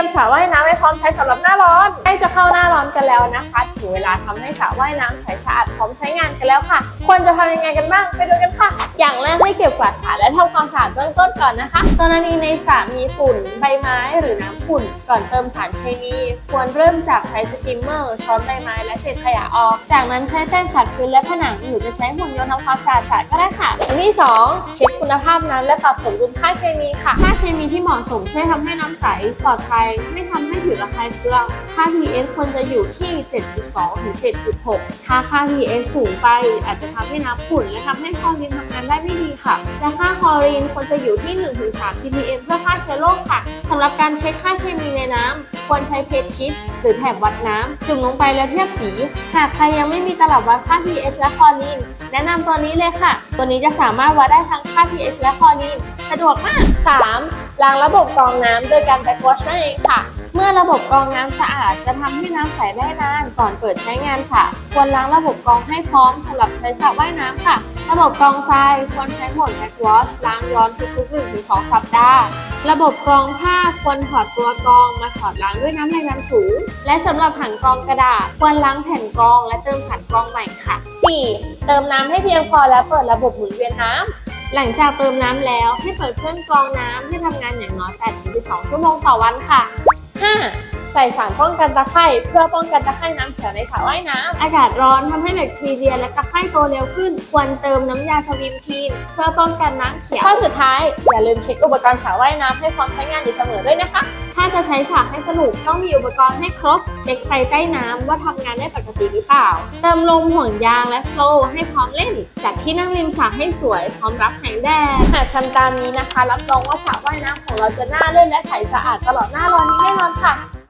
ยมสระว่ายน้ำให้พร้อมใช้สำหรับหน้าร้อนใกล้จะเข้าหน้าร้อนกันแล้วนะคะถึงเวลาทำให้สระว่ายน้ำใสสะอาดพร้อมใช้งานกันแล้วค่ะ ควรจะทำยังไงกันบ้างไปดูกันค่ะ อย่างแรกให้เก็บกวาดสระและทำความสะอาดเบื้องต้นก่อนนะคะกรณีในสระมีฝุ่นใบไม้หรือน้ำขุ่น ก่อนเติมสารเคมี ควรเริ่มจากใช้สกิมเมอร์ช้อนใบไม้และเศษขยะออก จากนั้นใช้แป้งขัดพื้นและผนังหรือจะใช้หุ่นยนต์ทำความสะอาดสระก็ได้ค่ะอันที่สองเช็คคุณภาพน้ำและปรับสมดุลค่าเคมีค่ะค่าเคมีที่เหมาะสมช่วยทำให้น้ำใสปลอดภัยไม่ทำให้ผิวระคายเคือง ค่า pH ควรจะอยู่ที่ 7.2 ถึง 7.6 ถ้าค่า pH สูงไปอาจจะทำให้น้ำขุ่นและทำให้คลอรีนทำงานได้ไม่ดีค่ะ และค่าคลอรีนควรจะอยู่ที่ 1-3 ppm เพื่อฆ่าเชื้อโรคค่ะสำหรับการเช็คค่าเคมีในน้ำควรใช้เพชรคิดหรือแถบวัดน้ำจุ่มลงไปแล้วเทียบสี หากใครยังไม่มีตลับวัดค่า pH และคลอรีน แนะนำตัวนี้เลยค่ะ ตัวนี้จะสามารถวัดได้ทั้งค่า pH และคลอรีน สะดวกมาก 3. ล้างระบบกรองน้ำโดยการแบ็กวอชนั่นเองค่ะ เมื่อระบบกรองน้ำสะอาดจะทำให้น้ำใสได้นานก่อนเปิดใช้งานค่ะ ควรล้างระบบกรองให้พร้อมสำหรับใช้สระว่ายน้ำค่ะ ระบบกรองทรายควรใช้หมดแบ็กวอชล้างย้อนทุกๆ1-2สัปดาห์ระบบกรองผ้าควรถอดตัวกรองมาถอดล้างด้วยน้ำแรงดันสูง และสำหรับถังกรองกระดาษควรล้างแผ่นกรองและเติมสารกรองใหม่ค่ะ 4. เติมน้ำให้เพียงพอและเปิดระบบหมุนเวียนน้ำ หลังจากเติมน้ำแล้วให้เปิดเครื่องกรองน้ำให้ทำงานอย่างน้อย8-12 ชั่วโมงต่อวันค่ะ 5. ใส่สารป้องกันตะไคร่เพื่อป้องกันตะไคร่น้ำเขียวในสระว่ายน้ำอากาศร้อนทำให้แบคทีเรียและตะไคร่โตเร็วขึ้น ควรเติมน้ำยาสวิมทีนเพื่อป้องกันน้ำเขียวข้อสุดท้ายอย่าลืมเช็คอุปกรณ์สระว่ายน้ำให้พร้อมใช้งานอยู่เสมอด้วยนะคะ ถ้าจะใช้สระให้สนุกต้องมีอุปกรณ์ให้ครบ เช็คไฟใต้น้ำว่าทำงานได้ปกติหรือเปล่า เติมลมห่วงยางและโฟลว์ให้พร้อมเล่นจัดที่นั่งริมสระให้สวยพร้อมรับแสงแดดหากทำตามนี้นะคะ รับรองว่าสระว่ายน้ำของเราจะน่าเล่นและใสสะอาดตลอดหน้าร้อนนี้แน่นอนค่ะ